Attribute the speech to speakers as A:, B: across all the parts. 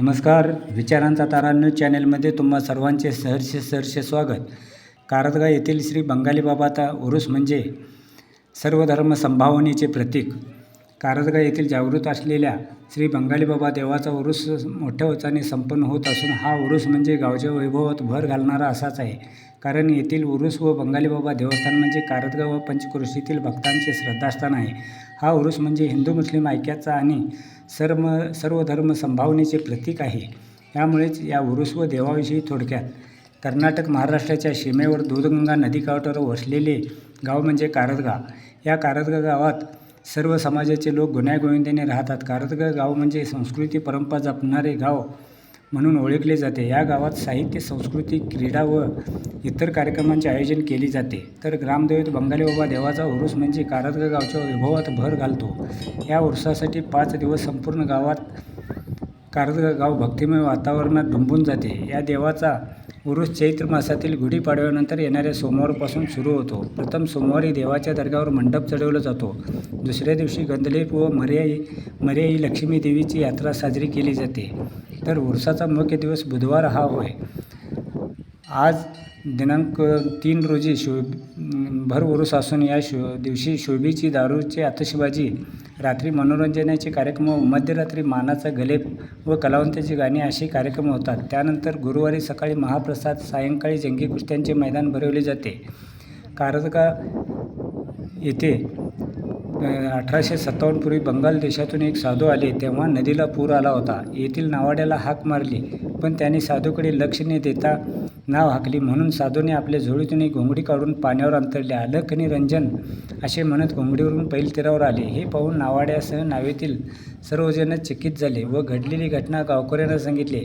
A: नमस्कार विचारांचा तारा न्यूज चॅनेलमध्ये तुम्हा सर्वांचे सहर्ष सहर्ष स्वागत. कारदगा येथील श्री बंगाली बाबाचा उरुस म्हणजे सर्व धर्म संभावनेचे प्रतीक. कारदगा येथील जागृत असलेल्या श्री बंगाली बाबा देवाचा उरुस मोठ्या उत्साहाने संपन्न होत असून हा उरुस म्हणजे गावच्या वैभवात भर घालणारा असाच आहे. कारण येथील उरुस व बंगाली बाबा देवस्थान म्हणजे कारदगा व पंचकृषीतील भक्तांचे श्रद्धास्थान आहे. हा उरुस म्हणजे हिंदू मुस्लिम ऐक्याचा आणि सर्व सर्व धर्म संभावनेचे प्रतीक आहे. त्यामुळेच या उरुस व देवाविषयी थोडक्यात. कर्नाटक महाराष्ट्राच्या सीमेवर दूधगंगा नदीकाठावर वसलेले गाव म्हणजे कारदगा या कारदगा गावात सर्व समाजाचे लोक गुण्यागोविंदाने राहतात. कारदगा गाव म्हणजे संस्कृती परंपरा जपणारे गाव म्हणून ओळखले जाते. या गावात साहित्य संस्कृती क्रीडा व इतर कार्यक्रमांचे आयोजन केले जाते. तर ग्रामदैवत बंगाली बाबा देवाचा उरूस म्हणजे कारदग गावच्या वैभवात भर घालतो. या उरुसासाठी पाच दिवस संपूर्ण गावात कारदग गाव भक्तिमय वातावरणात डुंबून जाते. या देवाचा उरुस चैत्र मासातील गुढीपाडव्यानंतर येणाऱ्या सोमवारपासून सुरू होतो. प्रथम सोमवारी देवाच्या दर्ग्यावर मंडप चढवला जातो. दुसऱ्या दिवशी गंधलेप व मर्याई मर्याई लक्ष्मी देवीची यात्रा साजरी केली जाते. तर उरसाचा मुख्य दिवस बुधवार हा होय. आज दिनांक तीन रोजी शो भर उरूस असून या शो दिवशी शोभेची दारूची आतषबाजी रात्री मनोरंजनाचे कार्यक्रम मध्यरात्री मानाचा गलेप व कलावंताची गाणी असे कार्यक्रम होतात. त्यानंतर गुरुवारी सकाळी महाप्रसाद सायंकाळी जंगी कुस्त्यांचे मैदान भरवले जाते. कारजका येथे अठराशे सत्तावन्नपूर्वी बंगाल देशातून एक साधू आले तेव्हा नदीला पूर आला होता. येथील नावाड्याला हाक मारली पण त्याने साधूकडे लक्ष न देता नाव हाकली म्हणून साधूने आपल्या झोळीतून एक घोंगडी काढून पाण्यावर अंतरले अलखनी आणि रंजन? असे म्हणत घोंगडीवरून पैल तीरावर आले. हे पाहून नावाड्यासह नावेतील सर्वजण चकित झाले व घडलेली घटना गावकऱ्यांना सांगितले.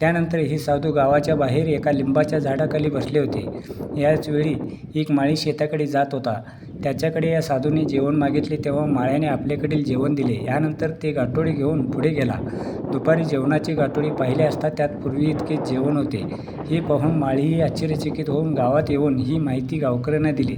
A: त्यानंतर हे साधू गावाच्या बाहेर एका लिंबाच्या झाडाखाली बसले होते. याच वेळी एक माळी शेताकडे जात होता. त्याच्याकडे या साधूने जेवण मागितले तेव्हा माळ्याने आपल्याकडील जेवण दिले. यानंतर ते गाठोडे घेऊन पुढे गेला. दुपारी जेवणाची गाठोडी पाहिले असता त्यात पूर्वी इतके जेवण होते. हे पाहून माळीही आश्चर्यचकित होऊन गावात येऊन ही माहिती गावकऱ्यांना दिली.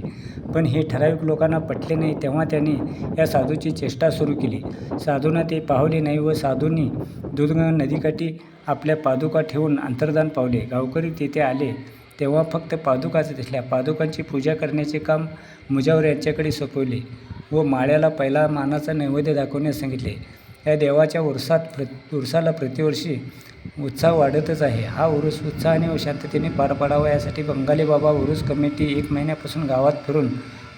A: पण हे ठराविक लोकांना पटले नाही तेव्हा त्यांनी या साधूची चेष्टा सुरू केली. साधूंना ते पाहले नाही व साधूंनी दूधगंगा नदीकाठी आपल्या पादुका ठेवून अंतर्धान पावले. गावकरी तेथे आले तेव्हा फक्त पादुकाच दिसल्या. पादुकांची पूजा करण्याचे काम मुजावर यांच्याकडे सोपवले व माळ्याला पहिला मानाचा नैवेद्य दाखवण्यास सांगितले. या देवाच्या उरसात प्र उरसाला प्रतिवर्षी उत्साह वाढतच आहे. हा उरूस उत्साहाने व शांततेने पार पाडावा यासाठी बंगाली बाबा उरूस कमिटी एक महिन्यापासून गावात फिरून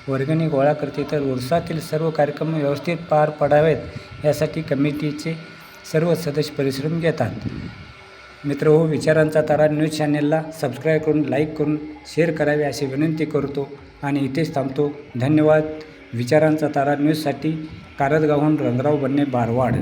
A: वर्गणी गोळा करते. तर उरसातील सर्व कार्यक्रम व्यवस्थित पार पडावेत यासाठी कमिटीचे सर्व सदस्य परिश्रम घेतात. मित्र हो विचारांचा तारा न्यूज चॅनेलला सबस्क्राईब करून लाईक करून शेअर करावे अशी विनंती करतो. आणि इथेच थांबतो. धन्यवाद. विचारांचा तारा न्यूजसाठी कारदगावहून रंगराव बन्ने बारवाड.